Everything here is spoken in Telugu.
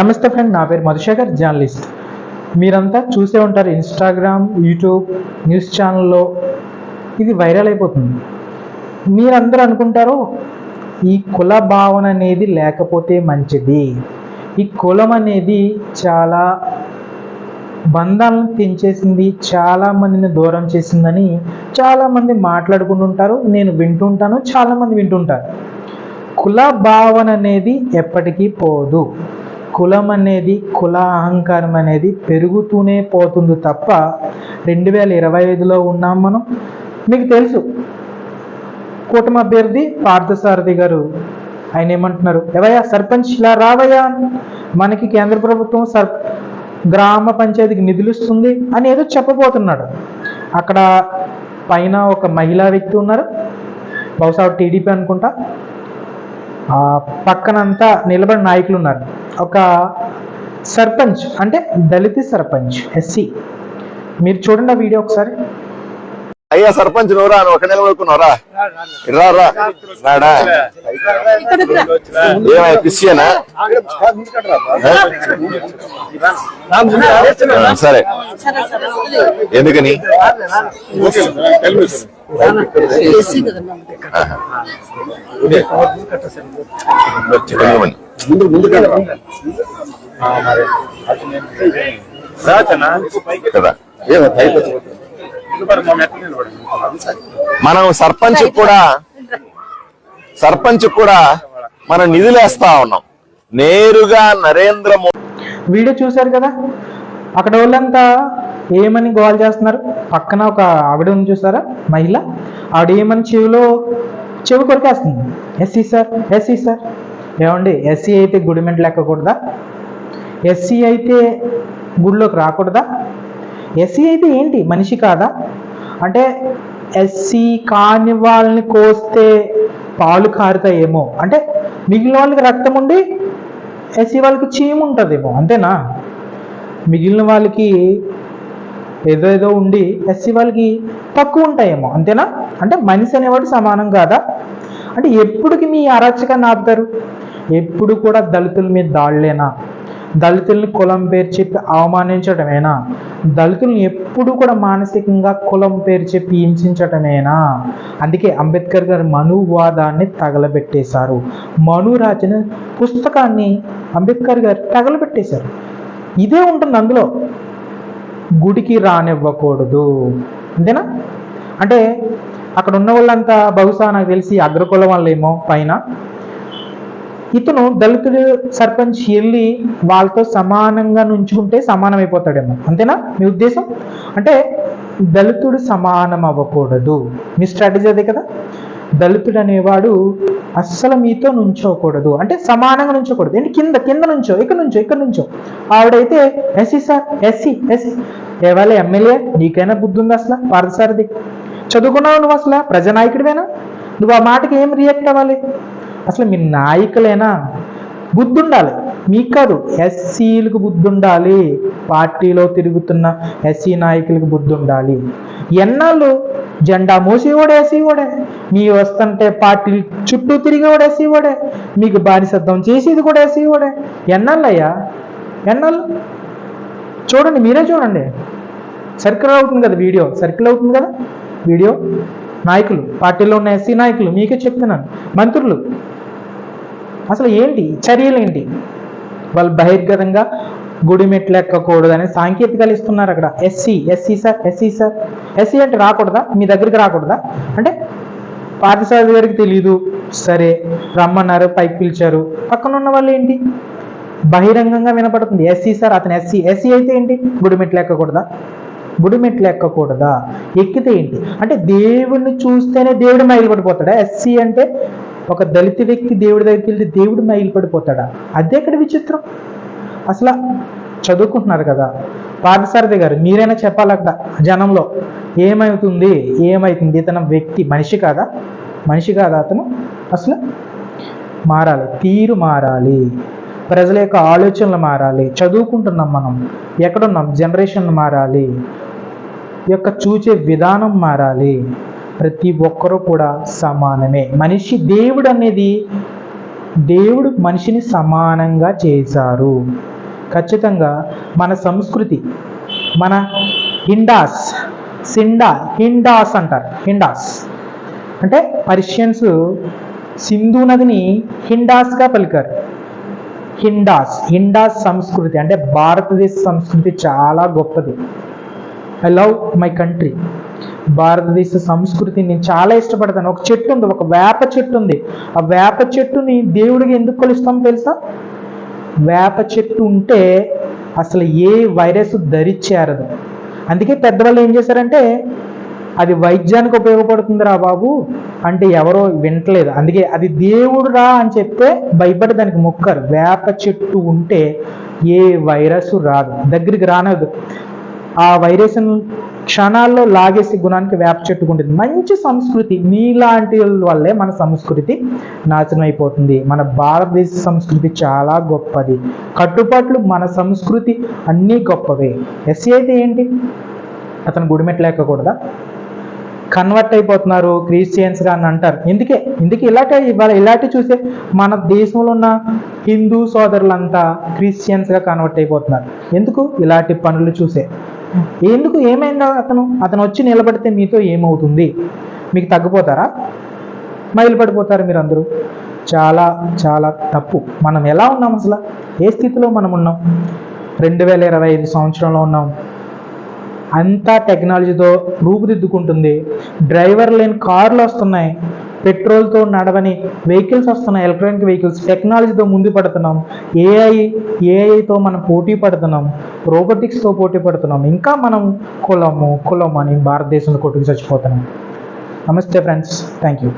నమస్తే ఫ్రెండ్ నా పేరు మధుశేఖర్ జర్నలిస్ట్. మీరంతా చూసే ఉంటారు ఇన్స్టాగ్రామ్ యూట్యూబ్ న్యూస్ ఛానల్లో ఇది వైరల్ అయిపోతుంది. మీరందరూ అనుకుంటారు ఈ కుల భావన అనేది లేకపోతే మంచిది. ఈ కులం అనేది చాలా బంధాలను తెంచేసింది చాలా మందిని దూరం చేసిందని చాలామంది మాట్లాడుకుంటుంటారు నేను వింటుంటాను చాలామంది వింటుంటారు కుల భావన అనేది ఎప్పటికీ పోదు. కులం అనేది కుల అహంకారం అనేది పెరుగుతూనే పోతుంది తప్ప రెండు వేల ఇరవై ఐదులో ఉన్నాం మనం. మీకు తెలుసు కూటమి అభ్యర్థి పార్థసారథి గారు ఆయన ఏమంటున్నారు ఎవయ్యా సర్పంచ్ ఇలా రావయ్యా? మనకి కేంద్ర ప్రభుత్వం సర్ గ్రామ పంచాయతీకి నిధులు ఇస్తుంది అని ఏదో చెప్పబోతున్నాడు. అక్కడ పైన ఒక మహిళా వ్యక్తి ఉన్నారు. బహుశా టీడీపీ అనుకుంటా. పక్కనంతా నిలబడిన నాయకులు ఉన్నారు. ఒక సర్పంచ్ అంటే దళిత సర్పంచ్ ఎస్సీ. మీరు చూడండి ఆ వీడియో ఒకసారి. అయ్యా సర్పంచ్ నువ్వు ఒక నిలబడుకున్నావురా రా రా రాడా? ఏమయ్యా క్రిస్టియనా సరే. ఎందుకని? ఎందుకని? కదా? మనం సర్పంచ్ కూడా సర్పంచ్ కూడా మనం నిధులేస్తా ఉన్నాం. నేరుగా నరేంద్ర మోడీ వీడియో చూశారు కదా? అక్కడ వాళ్ళంతా ఏమని గోల్ చేస్తున్నారు? పక్కన ఒక ఆవిడ ఉంది చూసారా? మహిళ. ఆవిడ ఏమని చెవిలో చెవి కొరికేస్తుంది. SC sir SC sir. ఏమండి ఎస్సీ అయితే గుడిమెంట్ లెక్కకూడదా? ఎస్సీ అయితే గుడిలోకి రాకూడదా? ఎస్సీ అయితే ఏంటి? మనిషి కాదా? అంటే ఎస్సీ కాని వాళ్ళని కోస్తే పాలు కారుతాయేమో. అంటే మిగిలిన వాళ్ళకి రక్తం ఉండి ఎస్సీ వాళ్ళకి చీము ఉంటుందేమో. అంతేనా? మిగిలిన వాళ్ళకి ఏదో ఏదో ఉండి ఎస్సీ వాళ్ళకి తక్కువ ఉంటాయేమో. అంతేనా? అంటే మనిషి అనేవాడు సమానం కాదా? అంటే ఎప్పుడుకి మీ అరాచకాన్ని ఆపుతారు? ఎప్పుడు కూడా దళితుల మీద దాడులేనా? దళితుల్ని కులం పేరు చెప్పి అవమానించటమేనా? దళితుల్ని ఎప్పుడు కూడా మానసికంగా కులం పేరు చెప్పి హింసించటమేనా? అందుకే అంబేద్కర్ గారు మనువాదాన్ని తగలబెట్టేశారు. మను రాసిన పుస్తకాన్ని అంబేద్కర్ గారు తగలబెట్టేశారు. ఇదే ఉంటుంది అందులో. గుడికి రానివ్వకూడదు. అంతేనా? అంటే అక్కడ ఉన్న వాళ్ళంతా బహుశా నాకు తెలిసి అగ్రకులం వాళ్ళేమో పైన. ఇతను దళితుడు సర్పంచ్ వెళ్ళి వాళ్ళతో సమానంగా నుంచుకుంటే సమానం అయిపోతాడేమో అంతేనా? మీ ఉద్దేశం? అంటే దళితుడు సమానం అవ్వకూడదు. మీ స్ట్రాటజీ అదే కదా? దళితుడు అనేవాడు అస్సలు మీతో నుంచోకూడదు. అంటే సమానంగా నుంచోకూడదు. ఏంటి? కింద కింద నుంచో ఇక్కడ నుంచో ఇక్కడ నుంచో. ఆవిడైతే ఎస్సీ సార్ ఎస్సీ ఎస్సీ. ఏవాళ్ళ ఎమ్మెల్యే నీకైనా బుద్ధి ఉంది అసలు పార్థసారథి చదువుకున్నావు నువ్వు అసలు? ప్రజానాయకుడివేనా? నువ్వు ఆ మాటకి ఏం రియాక్ట్ అవ్వాలి? అసలు మీ నాయకులేనా బుద్ధి ఉండాలి మీకు కాదు ఎస్సీలకు బుద్ధి ఉండాలి పార్టీలో తిరుగుతున్న ఎస్సీ నాయకులకు బుద్ధి ఉండాలి ఎన్నాళ్ళు జెండా మోసేవాడే ఎస్సీవాడే మీ వస్తుంటే పార్టీ చుట్టూ తిరిగేవాడు ఎస్సీవాడే మీకు బానిసత్వం చేసేది కూడా ఎస్సీవాడే ఎన్నాళ్ళయ్యా? ఎన్నాళ్ళు? చూడండి మీరే చూడండి. సర్కిల్ అవుతుంది కదా వీడియో. సర్కిల్ అవుతుంది కదా వీడియో? నాయకులు పార్టీలో ఉన్న ఎస్సీ నాయకులు మీకే చెప్తున్నాను. మంత్రులు అసలు ఏంటి? చర్యలు ఏంటి వాళ్ళు బహిర్గతంగా గుడి మెట్లు ఎక్కకూడదని సాంకేతికాలు ఇస్తున్నారు అక్కడ. SC SC sir SC sir SC అంటే రాకూడదా? మీ దగ్గరికి రాకూడదా? అంటే పార్థసారథి గారికి తెలియదు సరే రమ్మన్నారు పైకి పిలిచారు. పక్కన ఉన్న వాళ్ళు ఏంటి? బహిరంగంగా వినపడుతుంది. ఎస్సీ సార్ అతను ఎస్సీ ఎస్సీ అయితే ఏంటి? గుడి మెట్లు ఎక్కకూడదా? గుడి మెట్లు ఎక్కకూడదా? ఎక్కితే ఏంటి? అంటే దేవుడిని చూస్తేనే దేవుడు మైలు పడిపోతాడా ఎస్సీ అంటే ఒక దళిత వ్యక్తి దేవుడి దగ్గరికి వెళ్తే దేవుడు మైలుపడిపోతాడా? అదే ఇక్కడ విచిత్రం. అసలు చదువుకుంటున్నారు కదా. పార్థసారథి గారు మీరైనా చెప్పాలి అక్కడ జనంలో ఏమవుతుంది ఏమవుతుంది ఇతను వ్యక్తి మనిషి కాదా? మనిషి కాదా అతను? అసలు మారాలి తీరు మారాలి. ప్రజల యొక్క ఆలోచనలు మారాలి. చదువుకుంటున్నాం మనం ఎక్కడున్నాం? జనరేషన్ మారాలి. యొక్క చూచే విధానం మారాలి. ప్రతి ఒక్కరూ కూడా సమానమే. మనిషి దేవుడు అనేది దేవుడు మనిషిని సమానంగా చేశారు. ఖచ్చితంగా మన సంస్కృతి మన హిండాస్ సిండా హిండాస్ అంటారు. హిండాస్ అంటే పర్షియన్స్ సింధు నదిని హిండాస్గా పలికారు. హిండాస్ హిండాస్ సంస్కృతి. అంటే భారతదేశ సంస్కృతి చాలా గొప్పది. ఐ లవ్ మై కంట్రీ భారతదేశ సంస్కృతిని చాలా ఇష్టపడతాను. ఒక చెట్టు ఉంది ఒక వేప చెట్టు ఉంది. ఆ వేప చెట్టుని దేవుడికి ఎందుకు కొలుస్తాం తెలుసా? వేప చెట్టు ఉంటే అసలు ఏ వైరస్ ధరిచేరదు అందుకే పెద్దవాళ్ళు ఏం చేశారంటే అది వైద్యానికి ఉపయోగపడుతుందిరా బాబు అంటే ఎవరో వింటలేదు అందుకే అది దేవుడు రా అని చెప్తే భయపడి దానికి మొక్కరు. వేప చెట్టు ఉంటే ఏ వైరస్ రాదు. దగ్గరికి రానదు ఆ వైరస్ క్షణాల్లో లాగేసి గుణానికి వేప చెట్టుకుంటుంది. మంచి సంస్కృతి. మీలాంటి వల్లే మన సంస్కృతి నాశనం అయిపోతుంది మన భారతదేశ సంస్కృతి చాలా గొప్పది. కట్టుబాట్లు మన సంస్కృతి అన్నీ గొప్పవే. ఎస్సీ అయితే ఏంటి? అతను గుడిమెట్లేకూడదా కన్వర్ట్ అయిపోతున్నారు. క్రిస్టియన్స్గా అని అంటారు. ఎందుకే? ఎందుకు? ఇలాంటి ఇవాళ ఇలాంటి చూసే మన దేశంలో ఉన్న హిందూ సోదరులంతా క్రిస్టియన్స్గా కన్వర్ట్ అయిపోతున్నారు. ఎందుకు? ఇలాంటి పనులు చూసే. ఎందుకు ఏమైందా అతను? అతను వచ్చి నిలబడితే మీతో ఏమవుతుంది? మీకు తగ్గిపోతారా? మైలు పడిపోతారు మీరు అందరూ చాలా చాలా తప్పు. మనం ఎలా ఉన్నాం అసలు? ఏ స్థితిలో మనం ఉన్నాం? రెండు వేల ఇరవై ఐదు సంవత్సరంలో ఉన్నాం. అంతా టెక్నాలజీతో రూపుదిద్దుకుంటుంది. డ్రైవర్ లేని కార్లు వస్తున్నాయి. పెట్రోల్తో నడవని వెహికల్స్ వస్తున్నాయి ఎలక్ట్రానిక్ వెహికల్స్. టెక్నాలజీతో ముందు పడుతున్నాం. ఏఐ ఏఐతో మనం పోటీ పడుతున్నాం. రోబోటిక్స్తో పోటీ పడుతున్నాం. ఇంకా మనం కులము కులం అని భారతదేశంలో కొట్టుకు చచ్చిపోతున్నాం. నమస్తే ఫ్రెండ్స్. Thank you